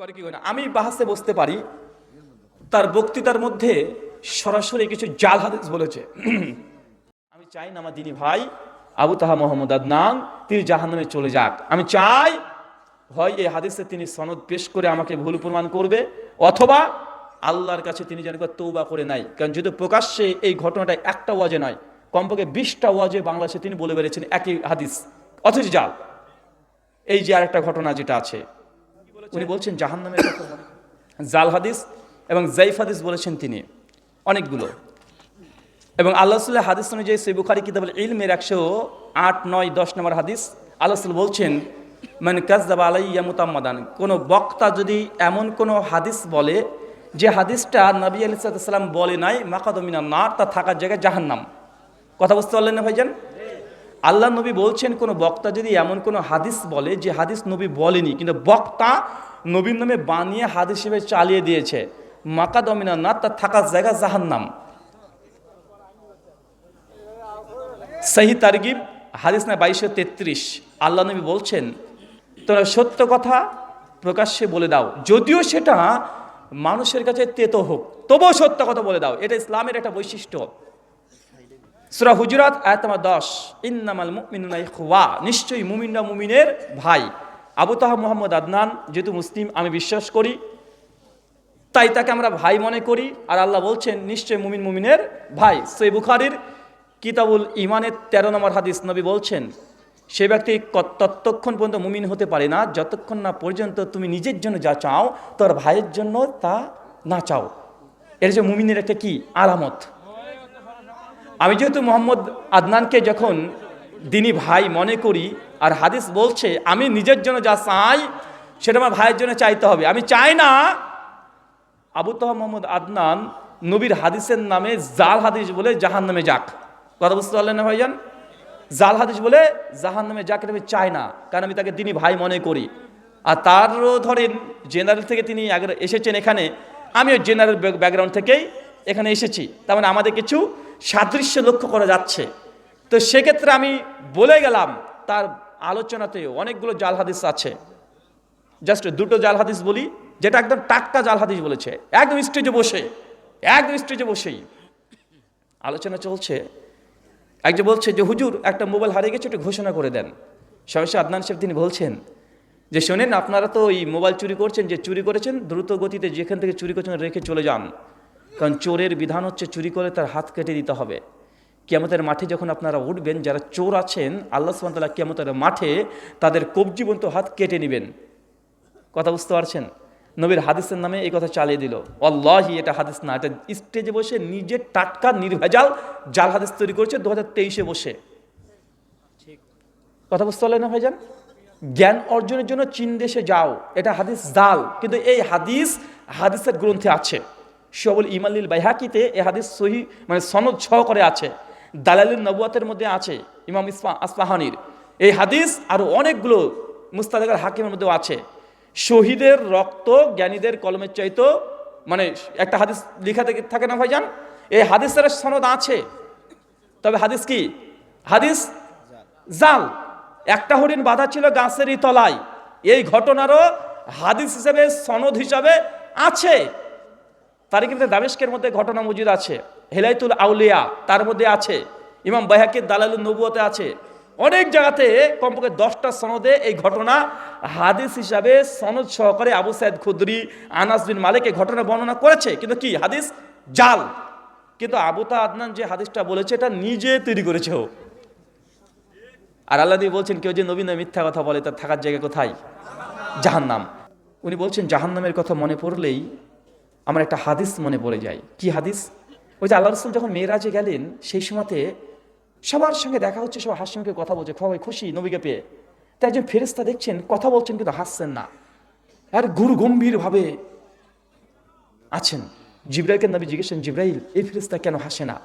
করে কি না? আমি বাহাসে বসতে পারি, তার বক্তৃতার মধ্যে সরাসরি কিছু জাল হাদিস বলেছে। আমি চাই না আমার দিনী ভাই, আবু তাহা মোহাম্মদ আদনান, তিনি জাহান্নামে চলে যাক। আমি চাই, হয় এই হাদিসে তিনি সনদ পেশ করে আমাকে ভুল প্রমাণ করবে, অথবা আল্লাহর কাছে তিনি যেন তৌবা করে নাই কারণ যদি প্রকাশ্যে এই ঘটনাটা একটা ওয়াজে নয়, কমপক্ষে বিশটা ওয়াজে বাংলাদেশে তিনি বলে বেড়েছেন একই হাদিস, অথচ জাল। এই যে আরেকটা ঘটনা যেটা আছে উনি বলছেন জাহান্নামের কথা জাল হাদিস এবং জাইফ হাদিস বলেছেন তিনি, অনেকগুলো। এবং আল্লাহ সাল্লাহ হাদিস অনুযায়ী সই বুখারি কিতাবুল ইলমের একশো আট, নয়, দশ নম্বর হাদিস, আল্লাহ সাল্লাহ বলছেন মানে কাজদাবা আলাইয়া মুতাম্মাদান। কোনো বক্তা যদি এমন কোনো হাদিস বলে, যে হাদিসটা নবী আলি সাল্লাম বলে নাই মাকাদমিনা নার, তা থাকার জায়গায় জাহান্নাম। কথা বুঝতে পারলেন না ভাইজান? আল্লাহ নবী বলছেন, কোনো বক্তা যদি এমন কোনো হাদিস বলে যে হাদিস নবী বলেনি, কিন্তু বক্তা নবীর নামে বানিয়ে হাদিস হিসেবে চালিয়ে দিয়েছে মাকাদমিনা নার তার থাকার জায়গা জাহান্নাম। সাহি তারগিব, হাদিস না বাইশশো তেত্রিশ। আল্লাহ নবী বলছেন তোমরা সত্য কথা প্রকাশ্যে বলে দাও, যদিও সেটা মানুষের কাছে তেতো হোক, তবুও সত্য কথা বলে দাও, এটা ইসলামের একটা বৈশিষ্ট্য। সুরা হুজুরাত আয়াতমা দশ। ইন্নামাল মুমিনুনা ইখওয়া। নিশ্চয়ই মুমিনরা মুমিনের ভাই। আবু তাহা মোহাম্মদ আদনান, যেহেতু মুসলিম, আমি বিশ্বাস করি। তাই তাকে আমরা ভাই মনে করি। আর আল্লাহ বলছেন নিশ্চয় মুমিন মুমিনের ভাই। সই বুখারির কিতাবুল ইমানের তেরো নম্বর হাদিস নবী বলছেন, সে ব্যক্তি ততক্ষণ পর্যন্ত মুমিন হতে পারে না। যতক্ষণ না পর্যন্ত তুমি নিজের জন্য যা চাও, তোর ভাইয়ের জন্য তা না চাও। এটা যে মুমিনের একটা কি? আলামত। আমি যেহেতু মোহাম্মদ আদনানকে যখন দিনী ভাই মনে করি আর হাদিস বলছে, আমি নিজের জন্য যা চাই, সেটা আমার ভাইয়ের জন্য চাইতে হবে। আমি চাই না আবু তহ মোহাম্মদ আদনান নবীর হাদিসের নামে জাল হাদিস বলে জাহান নামে যাক। কথা বুঝতে পারলেন না ভাইজান? জাল হাদিস বলে জাহান নামে যাক আমি চাই না, কারণ আমি তাকে তিনি ভাই মনে করি। আর তারও ধরেন জেনারেল থেকে তিনি এসেছেন এখানে, আমিও জেনারেল ব্যাকগ্রাউন্ড থেকেই এখানে এসেছি। তার মানে আমাদের কিছু সাদৃশ্য লক্ষ্য করা যাচ্ছে। তো সেক্ষেত্রে আমি বলে গেলাম, তার আলোচনাতে অনেকগুলো জাল হাদিস আছে। জাস্ট দুটো জাল হাদিস বলি, যেটা একদম টাটকা জাল হাদিস বলেছে। একদম স্টেজে বসে, একদম স্টেজে বসেই। আলোচনা চলছে। একজন বলছে যে, হুজুর, একটা মোবাইল হারিয়ে গেছে, একটু ঘোষণা করে দেন। সমস্যা আদনান সাহেব তিনি বলছেন যে, শোনেন, আপনারা তো এই মোবাইল চুরি করছেন, যে চুরি করেছেন, দ্রুত গতিতে যেখান থেকে চুরি করছেন, রেখে চলে যান। কারণ চোরের বিধান হচ্ছে চুরি করে তার হাত কেটে দিতে হবে। কিয়ামতের মাঠে যখন আপনারা উঠবেন যারা চোর আছেন আল্লাহ সুবাহতাল্লাহ কিয়ামতের মাঠে তাদের কবজিবন্ত হাত কেটে নেবেন। কথা বুঝতে পারছেন? নবীর হাদিসের নামে এই কথা চালিয়ে দিল। অল্লাহি এটা হাদিস না এটা স্টেজে বসে নিজের টাটকা নির্ভেজাল জাল হাদিস তৈরি করছে দু হাজার তেইশে বসে। কথা বুঝতে পারলেন না ভাইজান? জ্ঞান অর্জনের জন্য চীন দেশে যাও এটা হাদিস জাল। কিন্তু এই হাদিস হাদিসের গ্রন্থে আছে। সবল ইমালিল বাইহাকিতে এ হাদিস সহি মানে সনদ সহকারে আছে। দালালিল নবুয়াতের মধ্যে আছে ইমাম ইসফা, আসফাহানির। এই হাদিস আরও অনেকগুলো মুস্তাদাগার হাকিমের মধ্যেও আছে। শহীদের রক্ত জ্ঞানীদের কলমের চাইতো মানে একটা হাদিস লেখা থেকে, থাকে না ভাইজান? এই হাদিসের সনদ আছে। তবে হাদিস কি? হাদিস জাল। একটা হরিণ বাঁধা ছিল গাছেরই তলায় এই ঘটনারও হাদিস হিসেবে সনদ হিসাবে আছে। তারিখ কিন্তু দামেস্কের মধ্যে ঘটনা মজুদ আছে। হেলাইতুল আউলিয়া, তার মধ্যে আছে। ইমাম বাহাকির দালালুল নবুয়তে আছে। অনেক জায়গাতে কমপক্ষে দশটা সনদে এই ঘটনা হাদিস হিসাবে সনদ সহকারে আবু সাইদ খুদরি, আনাস বিন মালিক এই ঘটনা বর্ণনা করেছে। কিন্তু কি? হাদিস জাল। কিন্তু আবুতা আদনান যে হাদিসটা বলেছে, এটা নিজে তৈরি করেছে ও। আর আল্লাহ বলছেন, কেউ যে নবীন মিথ্যা কথা বলে, তার থাকার জায়গা কোথায়? জাহান্নাম। উনি বলছেন, জাহান্নামের কথা মনে পড়লেই আমার একটা হাদিস মনে পড়ে যায়। কি হাদিস? ওই যে আল্লাহ রসুল যখন মেয়েরাজে গেলেন, সেই সময়তে সবার সঙ্গে দেখা হচ্ছে সব হাসি মুখে কথা বলছে সবাই খুশি নবীকে পেয়ে। তাই একজন ফেরেস্তা দেখছেন, কথা বলছেন কিন্তু হাসছেন না। আর গুরু গম্ভীরভাবে আছেন। জিব্রাইলকে নবী জিজ্ঞেসেন, জিব্রাইল, এই ফেরিস্তা কেন হাসে না?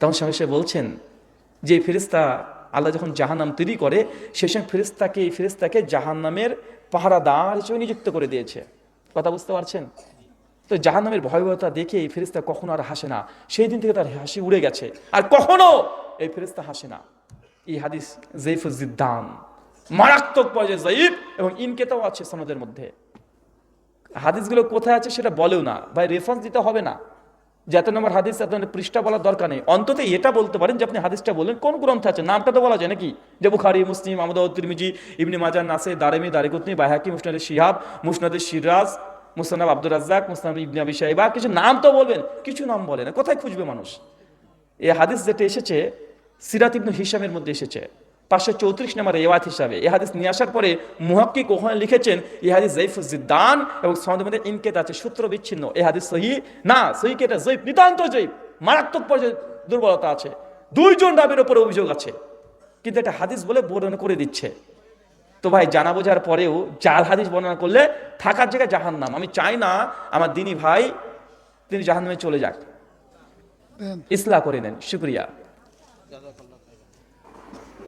তখন সঙ্গে সে বলছেন, যে ফেরিস্তা আল্লাহ যখন জাহান্নাম তৈরি করে সেই সময় ফেরিস্তাকে এই ফেরিস্তাকে জাহান্নামের পাহারাদার হিসেবে নিযুক্ত করে দিয়েছে। কথা বুঝতে পারছেন? তো জাহান্নামের ভয়াবহতা দেখে এই ফেরিস্তা কখনো আর হাসে না। সেই দিন থেকে তার হাসি উড়ে গেছে। আর কখনো এই ফেরিস্তা হাসে না। এই হাদিস জৈফুজিদ্দান মারাত্মক পর্যায়ে জয়ীফ এবং ইনকেতাও আছে সনদের মধ্যে। হাদিসগুলো কোথায় আছে সেটা বলেও না। ভাই রেফারেন্স দিতে হবে না। যে এত নম্বর হাদিস নম্বর পৃষ্ঠা বলার দরকার নেই। অন্তত এটা বলতে পারেন যে আপনি হাদিসটা বললেন। কোন গ্রন্থে আছে? নামটা তো বলা যায় নাকি? যে বুখারি, মুসলিম আমাদ তিরমিজি, ইবনি মাজার নাসে দারেমি, দারিকুতনি বাহাকি মুসনাদ শিহাব, মুসনাদ সিরাজ মুসনাব আব্দুর রাজ্জাক মুসনাদ ইবনে আবি সাহেবা কিছু নাম তো বলবেন, কিছু নাম বলে না, কোথায় খুঁজবে মানুষ? এই হাদিস যেটা এসেছে, সিরাত ইবনু হিসামের মধ্যে এসেছে, পাঁচশো চৌত্রিশ নম্বর এওয়াত হিসাবে। এই হাদিস নিয়ে আসার পরে মুহাক্কিক ওখানে লিখেছেন, এই হাদিস জৈফুদ্দান এবং সনদের মধ্যে ইনকেত আছে, সূত্র বিচ্ছিন্ন। এই হাদিস সহি? না, সহি কেটা জৈব নিতান্ত জৈব মারাত্মক পর্যায়ে দুর্বলতা আছে। দুইজন রাবের ওপরে অভিযোগ আছে। কিন্তু এটা হাদিস বলে বর্ণনা করে দিচ্ছে। তো ভাই জানা বোঝার পরেও জাল হাদিস বর্ণনা করলে থাকার জায়গায় জাহান্নাম। আমি চাই না আমার দিনী ভাই তিনি জাহান্নামে চলে যাক। ইসলা করে নেন শুক্রিয়া।